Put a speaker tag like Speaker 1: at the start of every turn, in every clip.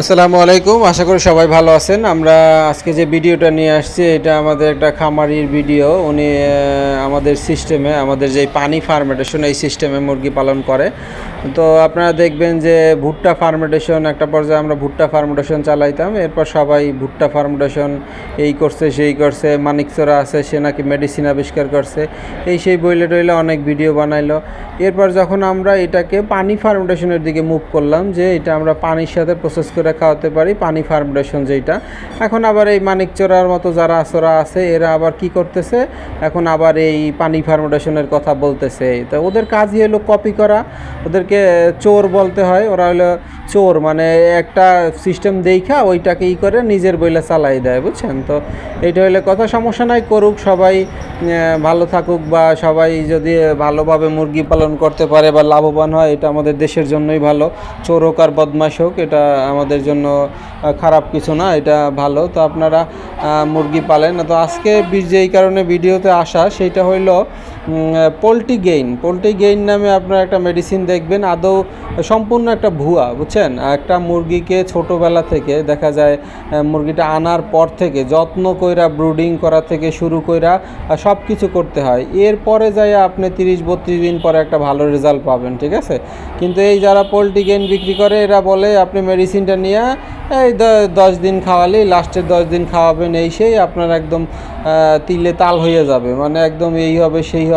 Speaker 1: আসসালামু আলাইকুম, আশা করি সবাই ভালো আছেন। আমরা আজকে যে ভিডিওটা নিয়ে আসছি, এটা আমাদের একটা খামারির ভিডিও। উনি আমাদের সিস্টেমে, আমাদের যে পানি ফার্মেটেশন এই সিস্টেমে মুরগি পালন করে। তো আপনারা দেখবেন যে ভুট্টা ফার্মেটেশন একটা পর্যায়ে আমরা ভুট্টা ফার্মেটেশন চালাইতাম। এরপর সবাই ভুট্টা ফার্মেটেশন এই করছে, সেই করছে, মানিকচোরা আছে, সে নাকি মেডিসিন আবিষ্কার করছে। এই সেই বইলে টইলে অনেক ভিডিও বানাইলো। এরপর যখন আমরা এটাকে পানি ফার্মেটেশনের দিকে মুভ করলাম, যে এটা আমরা পানির সাথে প্রসেস করে খাওয়াতে পারি, পানি ফার্মেশন যেটা এখন আবার এই মানিকচোরার মতো যারা আসরা আছে, এরা আবার কি করতেছে? এখন আবার এই পানি ফার্মেশনের কথা বলতেছে। তো ওদের কাজই হলো কপি করা। ওদেরকে চোর বলতে হয়, ওরা হলো চোর মানে একটা সিস্টেম দেখা ওইটাকে ই করে নিজের বইলে চালাই দেয়, বুঝছেন? তো এইটা হলে কথা সমস্যা নাই, করুক সবাই ভালো থাকুক বা সবাই যদি ভালোভাবে মুরগি পালন করতে পারে বা লাভবান হয়, এটা আমাদের দেশের জন্যই ভালো। চোর হোক আর বদমাশ হোক, এটা আমাদের জন্য খারাপ কিছু না, এটা ভালো। তো আপনারা মুরগি পালেন। তো আজকে যেই কারণে ভিডিওতে আসা সেইটা হইল পোলট্রি গেইন পোলট্রি গেইন নামে আপনারা একটা মেডিসিন দেখবেন, আদৌ সম্পূর্ণ একটা ভুয়া, বুঝছেন? একটা মুরগিকে ছোটোবেলা থেকে, দেখা যায় মুরগিটা আনার পর থেকে, যত্ন কইরা ব্রুডিং করা থেকে শুরু কইরা সব কিছু করতে হয়। এরপরে যাই আপনি তিরিশ, বত্রিশ দিন পরে একটা ভালো রেজাল্ট পাবেন, ঠিক আছে? কিন্তু এই যারা পোলট্রি গেইন বিক্রি করে, এরা বলে, আপনি মেডিসিনটা নিয়ে, এই দশ দিন খাওয়ালেই লাস্টের দশ দিন খাওয়াবেন, এই সেই আপনার একদম তিলে তাল হয়ে যাবে। মানে একদম এই হবে, সেই হবে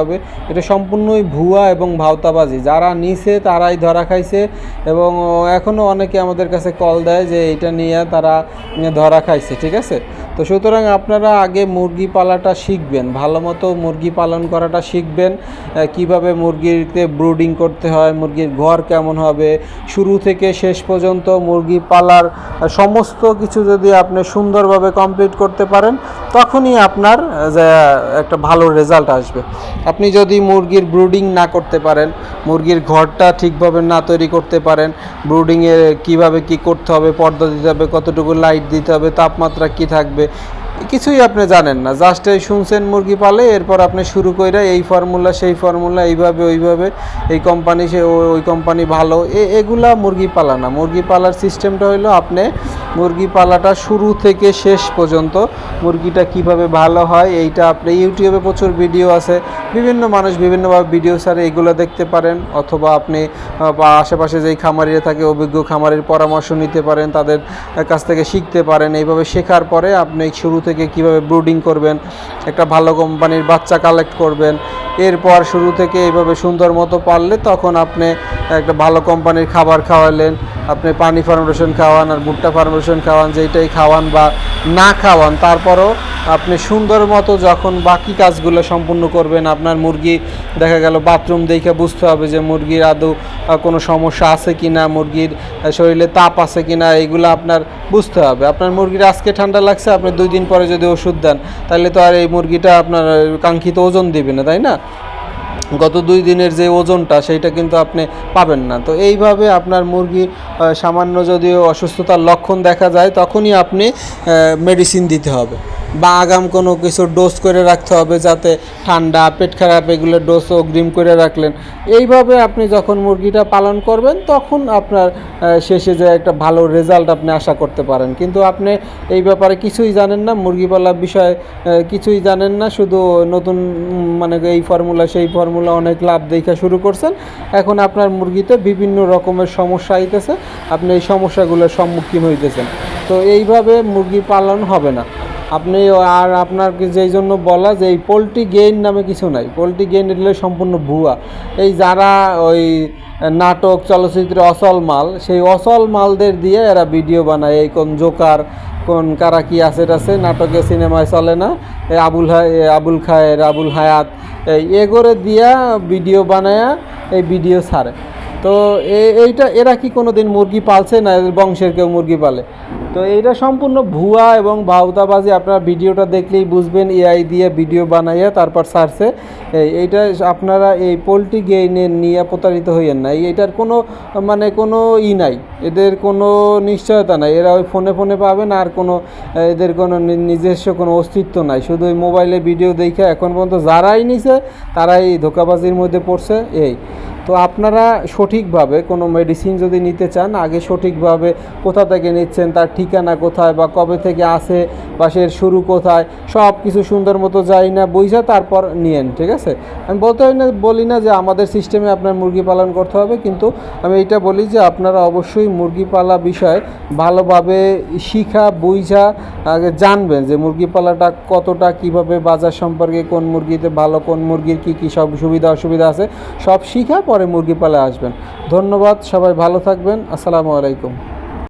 Speaker 1: এটা সম্পূর্ণই ভুয়া এবং ভাওতাবাজি। যারা নিছে, তারাই ধরা খাইছে এবং এখনও অনেকে আমাদের কাছে কল দেয় যে এটা নিয়ে তারা ধরা খাইছে, ঠিক আছে? তো সুতরাং আপনারা আগে মুরগি পালাটা শিখবেন, ভালো মতো মুরগি পালন করাটা শিখবেন কীভাবে মুরগিতে ব্রুডিং করতে হয়, মুরগির ঘর কেমন হবে, শুরু থেকে শেষ পর্যন্ত মুরগি পালার সমস্ত কিছু যদি আপনি সুন্দরভাবে কমপ্লিট করতে পারেন, তখনই আপনার একটা ভালো রেজাল্ট আসবে। আপনি যদি মুরগির ব্রুডিং না করতে পারেন, মুরগির ঘরটা ঠিকভাবে না তৈরি করতে পারেন ব্রুডিংয়ে কীভাবে কি করতে হবে, পর্দা দিতে হবে, কতটুকু লাইট দিতে হবে, তাপমাত্রা কি থাকবে, কিছুই আপনি জানেন না। জাস্ট এই শুনছেন মুরগি পালে, এরপর আপনি শুরু করে এই ফর্মুলা সেই ফর্মুলা এইভাবে, ওইভাবে, এই কোম্পানি সে ওই কোম্পানি ভালো এগুলা মুরগি পালা না। মুরগি পালার সিস্টেমটা হলো আপনি মুরগি পালাটা শুরু থেকে শেষ পর্যন্ত মুরগিটা কীভাবে ভালো হয়, এইটা আপনি ইউটিউবে প্রচুর ভিডিও আছে বিভিন্ন মানুষ বিভিন্নভাবে ভিডিও সারে এগুলো দেখতে পারেন, অথবা আপনি আশেপাশে যেই খামারিরা থাকে, অভিজ্ঞ খামারির পরামর্শ নিতে পারেন, তাদের কাছ থেকে শিখতে পারেন। এইভাবে শেখার পরে আপনি শুরু থেকে কীভাবে ব্রুডিং করবেন, একটা ভালো কোম্পানির বাচ্চা কালেক্ট করবেন, এরপর শুরু থেকে এইভাবে সুন্দর মতো পারলে তখন আপনি একটা ভালো কোম্পানির খাবার খাওয়ালেন, আপনি পানি ফার্মেশন খাওয়ান আর ভুট্টা ফার্মেশন খাওয়ান, যেইটাই খাওয়ান বা না খাওয়ান, তারপরও আপনি সুন্দর মতো যখন বাকি কাজগুলো সম্পূর্ণ করবেন, আপনার মুরগি দেখা গেল বাথরুম দেখে বুঝতে হবে যে মুরগির আদৌ কোনো সমস্যা আছে কি না মুরগির শরীরে তাপ আছে কি না এইগুলো আপনার বুঝতে হবে। আপনার মুরগির আজকে ঠান্ডা লাগছে, আপনি দুই দিন পরে যদি ওষুধ দেন, তাহলে তো আর এই মুরগিটা আপনার কাঙ্ক্ষিত ওজন দিবে না, তাই না? গত দুই দিনের যে ওজনটা সেইটা কিন্তু আপনি পাবেন না। তো এইভাবে আপনার মুরগি সামান্য যদি অসুস্থতার লক্ষণ দেখা যায়, তখনই আপনি মেডিসিন দিতে হবে। বা আগাম কোনো কিছু ডোজ করে রাখতে হবে যাতে ঠান্ডা, পেট খারাপ, এগুলো ডোজ অগ্রিম করে রাখলেন। এইভাবে আপনি যখন মুরগিটা পালন করবেন, তখন আপনার শেষে যে একটা ভালো রেজাল্ট আপনি আশা করতে পারেন। কিন্তু আপনি এই ব্যাপারে কিছুই জানেন না মুরগি পালার বিষয়ে কিছুই জানেন না, শুধু নতুন মানে এই ফর্মুলা সেই ফর্মুলা অনেক লাভ দেখা শুরু করছেন। এখন আপনার মুরগিতে বিভিন্ন রকমের সমস্যা আইতেছে, আপনি এই সমস্যাগুলোর সম্মুখীন হইতেছেন। তো এইভাবে মুরগি পালন হবে না। আপনি আর আপনাকে যেই জন্য বলা যে এই পোলট্রি গেইন নামে কিছু নাই। পোলট্রি গেইন এগুলো সম্পূর্ণ ভুয়া। এই যারা ওই নাটক, চলচ্চিত্রে অসল মাল, সেই অসল মালদের দিয়ে এরা ভিডিও বানায়। এই কোন জোকার, কোন কারা কি আছে আছে নাটকে, সিনেমায় চলে না। এই আবুল হায় আবুল খায়ের, আবুল হায়াত, এই এগোরে দিয়া ভিডিও বানায়া এই ভিডিও ছাড়ে। তো এইটা, এরা কি কোনো দিন মুরগি পালছে না এদের বংশের কেউ মুরগি পালে? তো এইটা সম্পূর্ণ ভুয়া এবং ভাউতাবাজি আপনারা ভিডিওটা দেখলেই বুঝবেন, এআই দিয়ে ভিডিও বানাইয়া তারপর সারছে। এই- এইটা আপনারা এই পোলট্রি গেইনে নিয়ে প্রতারিত হইয়েন না। এইটার কোনো মানে কোনো ই নাই। এদের কোনো নিশ্চয়তা নাই। এরা ওই ফোনে ফোনে পাবেন আর কোনো, এদের কোনো নিজস্ব কোনো অস্তিত্ব নাই। শুধু ওই মোবাইলে ভিডিও দেখে এখন পর্যন্ত যারাই নিছে, তারাই ধোকাবাজির মধ্যে পড়ছে। এই তো আপনারা সঠিকভাবে কোনো মেডিসিন যদি নিতে চান, আগে সঠিকভাবে কোথা থেকে নিচ্ছেন, তার ঠিকানা কোথায় বা কবে থেকে আসে বা সে শুরু কোথায়, সব কিছু সুন্দর মতো যাই না, বুঝা তারপর নিয়েন, ঠিক আছে? আমি বলতে হয় না, বলি না যে আমাদের সিস্টেমে আপনার মুরগি পালন করতে হবে, কিন্তু আমি এটা বলি যে আপনারা অবশ্যই মুরগি পালা বিষয় ভালোভাবে শিখা, বুঝা, আগে জানবেন যে মুরগি পালাটা কতটা, কীভাবে বাজার সম্পর্কে কোন মুরগিতে ভালো, কোন মুরগির কী কী সব সুবিধা, অসুবিধা আছে, সব শিখা পরে মুরগি পালা আসবেন। ধন্যবাদ সবাই ভালো থাকবেন। আসসালামু আলাইকুম।